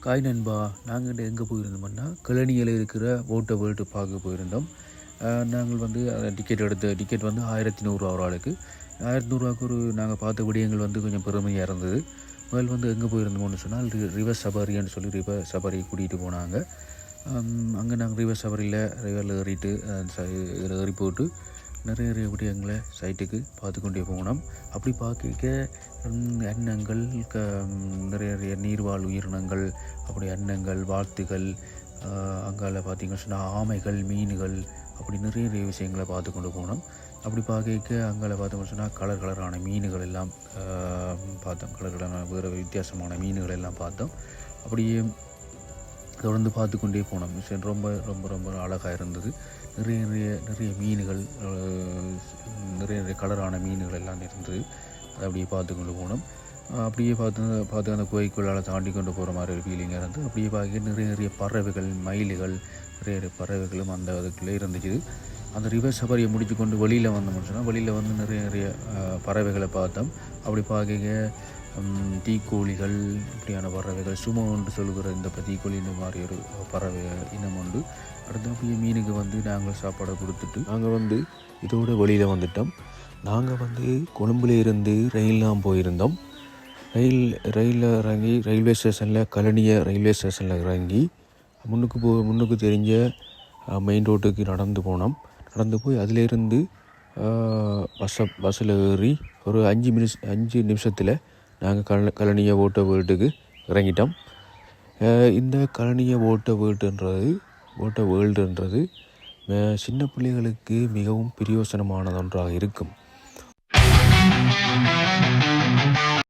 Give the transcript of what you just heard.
காய் நண்பா நாங்கள் எங்கே போயிருந்தோம்னா கிளனியில் இருக்கிற ஓட்டை வேர்ல்டு பார்க்க போயிருந்தோம். நாங்கள் வந்து டிக்கெட் எடுத்த டிக்கெட் வந்து ஆயிரத்தி நூறுரூவா ஒரு ஆளுக்கு. ஆயிரத்தி நூறுரூவாக்கு ஒரு நாங்கள் பார்த்த விடயங்கள் வந்து கொஞ்சம் பெருமையாக இருந்தது. முதல் வந்து எங்கே போயிருந்தோம்னு சொன்னால் ரி- ரிவர் சபாரின்னு சொல்லி ரிவர் சபாரி கூட்டிகிட்டு போனாங்க. அங்கே நாங்கள் ரிவர் சபாரியில் ரிவரில் ஏறிட்டு இதில் ஏறி போட்டு நிறைய நிறைய விடயங்களை சைட்டுக்கு பார்த்து கொண்டே போனோம். அப்படி பார்க்க எண்ணங்கள் அன்னங்கள் க நிறைய நிறைய நீர்வாழ் உயிரினங்கள் அப்படி எண்ணங்கள் வாழ்த்துகள் அங்கால பார்த்தீங்கன்னு சொன்னால் ஆமைகள் மீன்கள் அப்படி நிறைய நிறைய விஷயங்களை பார்த்து கொண்டு போனோம். அப்படி பார்க்க அங்கால பார்த்தோம்னு சொன்னால் கலர் கலரான மீன்கள் எல்லாம் பார்த்தோம். கலர் கலரான வேறு வித்தியாசமான மீன்கள் எல்லாம் பார்த்தோம். அப்படியே தொடர்ந்து பார்த்து கொண்டே போனோம். விஷயம் ரொம்ப ரொம்ப ரொம்ப அழகாக இருந்தது. நிறைய நிறைய நிறைய மீன்கள் நிறைய நிறைய கலரான மீன்கள் எல்லாம் இருந்தது. அதை அப்படியே பார்த்து கொண்டு போனோம் அப்படியே பார்த்து பார்த்து அந்த குகைக்குள்ளால் தாண்டி கொண்டு போகிற மாதிரி ஒரு ஃபீலிங்காக இருந்து அப்படியே பார்க்க நிறைய நிறைய பறவைகள் மயில்கள் நிறைய நிறைய பறவைகளும் அந்த அதுக்குள்ளே இருந்துச்சு. அந்த ரிவர் சஃபாரியை முடிச்சு கொண்டு வெளியில் வந்தோம்னு சொன்னால் வெளியில் வந்து நிறைய நிறைய பறவைகளை பார்த்தோம். அப்படி பார்க்க தீக்கோழிகள் இப்படியான பறவைகள் சுமோ என்று சொல்லுகிற இந்த தீக்கோழி இந்த மாதிரி ஒரு பறவை இனம் உண்டு. அடுத்து அப்படியே மீனுக்கு வந்து நாங்கள் சாப்பாடை கொடுத்துட்டு நாங்கள் வந்து இதோட வெளியில் வந்துட்டோம். நாங்கள் வந்து கொழும்புல இருந்து ரயில்லாம் போயிருந்தோம். ரயில் ரயிலில் இறங்கி ரயில்வே ஸ்டேஷனில் கழனிய ரயில்வே ஸ்டேஷனில் இறங்கி முன்னுக்கு போ முன்னுக்கு தெரிஞ்ச மெயின் ரோட்டுக்கு நடந்து போனோம். நடந்து போய் அதிலேருந்து பஸ்ஸை பஸ்ஸில் ஏறி ஒரு அஞ்சு மினிஸ் அஞ்சு நிமிஷத்தில் நாங்கள் கல கழனிய ஓட்ட வீட்டுக்கு இறங்கிட்டோம். இந்த கழனிய ஓட்ட வீட்டுன்றது ஓட்ட வேர்ல்டுன்றது சின்ன பிள்ளைகளுக்கு மிகவும் பிரயோசனமானதொன்றாக இருக்கும். Thank you.